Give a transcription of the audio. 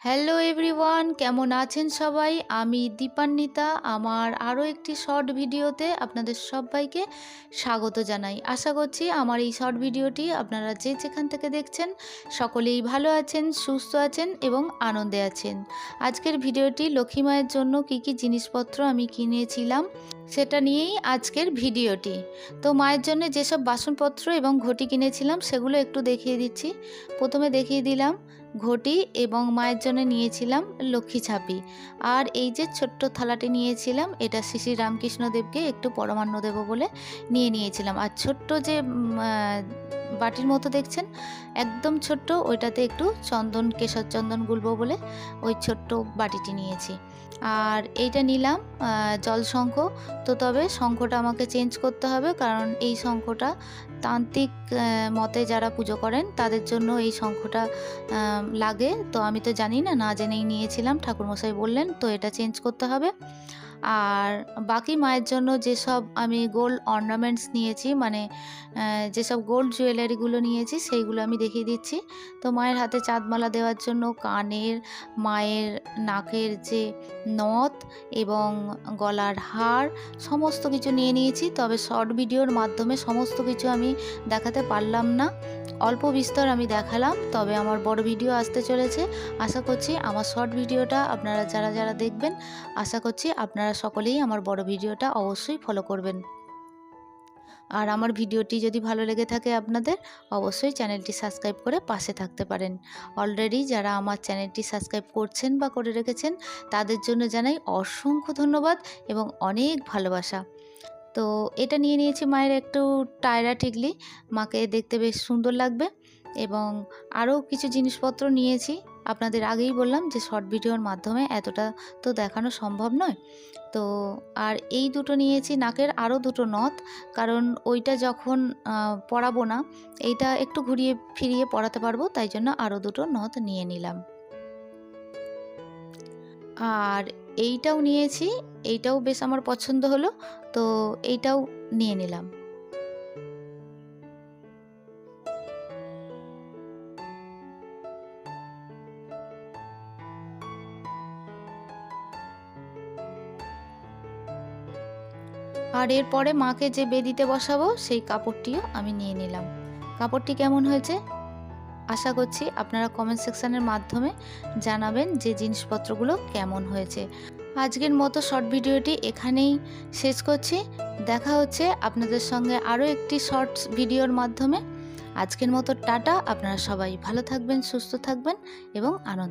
Hello everyone কেমন আছেন সবাই? আমি দীপান্বিতা, আমার আরও একটি শর্ট ভিডিওতে আপনাদের সবাইকে স্বাগত জানাই। আশা করছি আমার এই শর্ট ভিডিওটি আপনারা যে যেখান থেকে দেখছেন, সকলেই ভালো আছেন, সুস্থ আছেন এবং আনন্দে আছেন। আজকের ভিডিওটি লক্ষ্মী মায়ের জন্য কী কী জিনিসপত্র আমি কিনেছিলাম, সেটা নিয়েই আজকের ভিডিওটি তো মায়ের জন্য যেসব বাসনপত্র এবং ঘটি কিনেছিলাম, সেগুলো একটু দেখিয়ে দিচ্ছি। প্রথমে দেখিয়ে দিলাম ঘটি এবং মায়ের জন্য নিয়েছিলাম লক্ষ্মী ছাপি। আর এই যে ছোট্ট থালাটি নিয়েছিলাম, এটা শ্রী শ্রী রামকৃষ্ণদেবকে একটু পরমান্ন দেব বলে নিয়ে নিয়েছিলাম। আর ছোট্ট যে বাটির মতো দেখছেন, একদম ছোট্ট, ওইটাতে একটু চন্দন, কেশর চন্দন গুলবো বলে ওই ছোট্ট বাটিটি নিয়েছি। আর এইটা নিলাম জল শঙ্খ। তো তবে শঙ্খটা আমাকে চেঞ্জ করতে হবে, কারণ এই শঙ্খটা তান্ত্রিক মতে যারা পুজো করেন, তাদের জন্য এই শঙ্খটা লাগে, তো আমি তো জানি না না জেনেই নিয়েছিলাম। ঠাকুরমশাই বললেন, তো এটা চেঞ্জ করতে হবে। আর বাকি মায়ের জন্য যেসব আমি গোল্ড অর্নামেন্টস নিয়েছি মানে যেসব গোল্ড জুয়েলারিগুলো নিয়েছি, সেইগুলো আমি দেখিয়ে দিচ্ছি। তো মায়ের হাতে চাঁদমালা দেওয়ার জন্য কানের, মায়ের নাকের যে নথ এবং গলার হার, সমস্ত কিছু নিয়ে নিয়েছি। তবে শর্ট ভিডিওর মাধ্যমে সমস্ত কিছু আমি দেখাতে পারলাম না। অল্প বিস্তর আমি দেখালাম, তবে আমার বড় ভিডিও আসতে চলেছে। আশা করছি আমার শর্ট ভিডিওটা আপনারা যারা যারা দেখবেন, আশা করছি আপনারা সকলেই আমার বড় ভিডিওটা অবশ্যই ফলো করবেন। আর আমার ভিডিওটি যদি ভালো লেগে থাকে আপনাদের, অবশ্যই চ্যানেলটি সাবস্ক্রাইব করে পাশে থাকতে পারেন। অলরেডি যারা আমার চ্যানেলটি সাবস্ক্রাইব করছেন বা করে রেখেছেন, তাদের জন্য জানাই অসংখ্য ধন্যবাদ এবং অনেক ভালোবাসা। তো এটা নিয়ে নিয়েছি মায়ের একটু টায়রা টিকলি। মাকে দেখতে বেশ সুন্দর লাগবে। এবং আরও কিছু জিনিসপত্র নিয়েছি। আপনাদের আগেই বললাম যে শর্ট ভিডিওর মাধ্যমে এতটা তো দেখানো সম্ভব নয়। তো আর এই দুটো নিয়েছি নাকের আরও দুটো নথ, কারণ ওইটা যখন পরাবো না, এইটা একটু ঘুরিয়ে ফিরিয়ে পড়াতে পারব, তাই জন্য আরও দুটো নথ নিয়ে নিলাম। আর এইটাও নিয়েছি, এইটাও বেশ আমার পছন্দ হলো, তো এইটাও নিয়ে নিলাম। আর এরপরে মাকে যে বেদিতে বসাবো, সেই কাপড়টিও আমি নিয়ে নিলাম। কাপড়টি কেমন হয়েছে? আশা করছি আপনারা কমেন্ট সেকশানের মাধ্যমে জানাবেন যে জিনিসপত্রগুলো কেমন হয়েছে। আজকের মতো শর্ট ভিডিওটি এখানেই শেষ করছি। দেখা হচ্ছে আপনাদের সঙ্গে আরও একটি শর্টস ভিডিওর মাধ্যমে। আজকের মতো টাটা, আপনারা সবাই ভালো থাকবেন, সুস্থ থাকবেন এবং আনন্দ